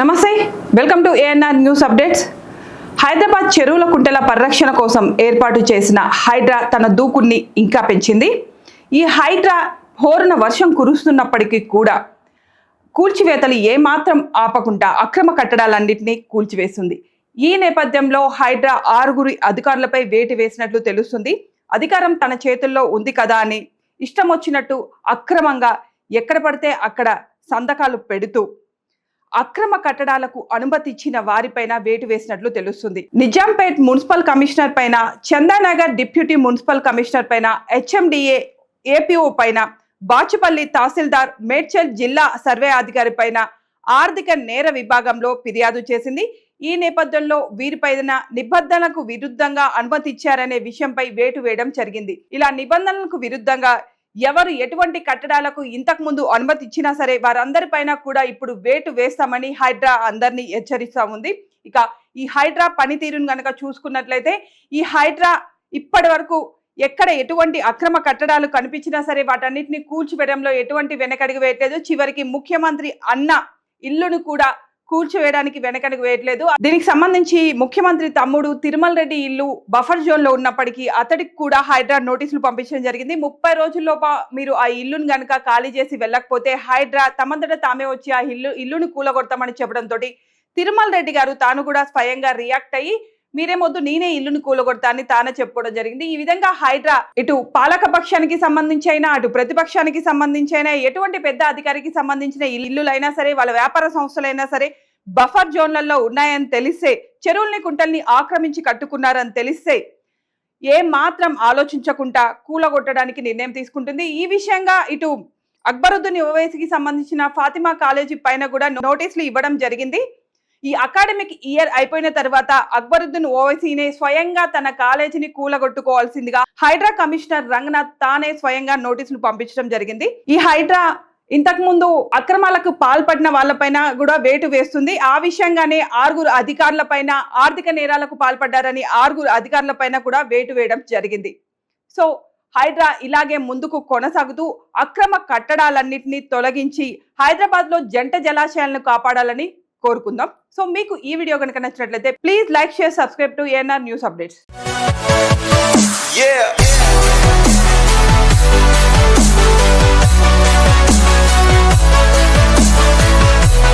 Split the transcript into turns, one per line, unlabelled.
నమస్తే welcome to ANR news updates Hyderabad చెరువుల కుంటల పరిరక్షణ కోసం ఏర్పాటు చేసిన హైడ్రా తన దూకుడిని ఇంకా పెంచింది. ఈ హైడ్రా హోరున వర్షం కురుస్తున్నప్పటికీ కూడా కూల్చివేతలు ఏమాత్రం ఆపకుండా అక్రమ కట్టడాలన్నింటినీ కూల్చివేస్తుంది ఈ నేపథ్యంలో హైడ్రా ఆరుగురి అధికారులపై వేటు వేసినట్లు తెలుస్తుంది. అధికారం తన చేతుల్లో ఉంది కదా అని ఇష్టం వచ్చినట్టు అక్రమంగా ఎక్కడ పడితే అక్కడ సంతకాలు పెడుతూ అక్రమ కట్టడాలకు అనుమతి ఇచ్చిన వారిపైన వేటు వేసినట్లు తెలుస్తుంది. నిజాంపేట్ మున్సిపల్ కమిషనర్ పైన చందానగర్ డిప్యూటీ మున్సిపల్ కమిషనర్ పైన హెచ్ఎండిఏ ఏపీఓ పైన బాచుపల్లి తహసీల్దార్ మేడ్చల్ జిల్లా సర్వే అధికారి పైన ఆర్థిక నేర విభాగంలో ఫిర్యాదు చేసింది. ఈ నేపథ్యంలో వీరిపైన నిబంధనలకు విరుద్ధంగా అనుమతి ఇచ్చారనే విషయంపై వేటు వేయడం జరిగింది. ఇలా నిబంధనలకు విరుద్ధంగా ఎవరు ఎటువంటి కట్టడాలకు ఇంతకుముందు అనుమతి ఇచ్చినా సరే వారందరిపైన కూడా ఇప్పుడు వేటు వేస్తామని హైడ్రా అందరినీ హెచ్చరిస్తా ఉంది. ఇక ఈ హైడ్రా పనితీరును కనుక చూసుకున్నట్లయితే ఈ హైడ్రా ఇప్పటి వరకు ఎక్కడ ఎటువంటి అక్రమ కట్టడాలు కనిపించినా సరే వాటన్నిటిని కూల్చివేయడంలో ఎటువంటి వెనకడుగు వేయట్లేదు. చివరికి ముఖ్యమంత్రి అన్న ఇల్లును కూడా కూల్చివేయడానికి వెనకనకు వేయట్లేదు. దీనికి సంబంధించి ముఖ్యమంత్రి తమ్ముడు తిరుమల రెడ్డి ఇల్లు బఫర్ జోన్లో ఉన్నప్పటికీ అతడికి కూడా హైడ్రా నోటీసులు పంపించడం జరిగింది. ముప్పై రోజుల్లోపా మీరు ఆ ఇల్లును గనక ఖాళీ చేసి వెళ్ళకపోతే హైడ్రా తమంతట తామే వచ్చి ఆ ఇల్లు ఇల్లును కూలగొడతామని చెప్పడంతో తిరుమల రెడ్డి గారు తాను కూడా స్వయంగా రియాక్ట్ అయ్యి మీరేమొద్దు నేనే ఇల్లును కూలగొడతా అని తానే చెప్పుకోవడం జరిగింది. ఈ విధంగా హైడ్రా ఇటు పాలక పక్షానికి సంబంధించి అయినా అటు ప్రతిపక్షానికి సంబంధించి అయినా ఎటువంటి పెద్ద అధికారికి సంబంధించిన ఇల్లులైనా సరే వాళ్ళ వ్యాపార సంస్థలైనా సరే బఫర్ జోన్లలో ఉన్నాయని తెలిస్తే చెరువుల్ని కుంటల్ని ఆక్రమించి కట్టుకున్నారని తెలిస్తే ఏ మాత్రం ఆలోచించకుండా కూలగొట్టడానికి నిర్ణయం తీసుకుంటుంది. ఈ విషయంగా ఇటు అక్బరుద్దీన్ ఓవైసీకి సంబంధించిన ఫాతిమా కాలేజీ పైన కూడా నోటీసులు ఇవ్వడం జరిగింది. ఈ అకాడమిక్ ఇయర్ అయిపోయిన తర్వాత అక్బరుద్దీన్ ఓవైసీనే స్వయంగా తన కాలేజీని కూలగొట్టుకోవాల్సిందిగా హైడ్రా కమిషనర్ రంగనాథ్ తానే స్వయంగా నోటీసులు పంపించడం జరిగింది. ఈ హైడ్రా ఇంతకుముందు అక్రమాలకు పాల్పడిన వాళ్ళపైన కూడా వేటు వేస్తుంది. ఆ విషయంగానే ఆరుగురు అధికారులపైన ఆర్థిక నేరాలకు పాల్పడ్డారని ఆరుగురు అధికారులపైన కూడా వేటు వేయడం జరిగింది. సో హైడ్రా ఇలాగే ముందుకు కొనసాగుతూ అక్రమ కట్టడాలన్నింటినీ తొలగించి హైదరాబాద్లో జంట జలాశయాలను కాపాడాలని కోరుకుందాం సో మీకు ఈ వీడియో కనుక నచ్చినట్లయితే please like share subscribe to ANR news updates
Yeah.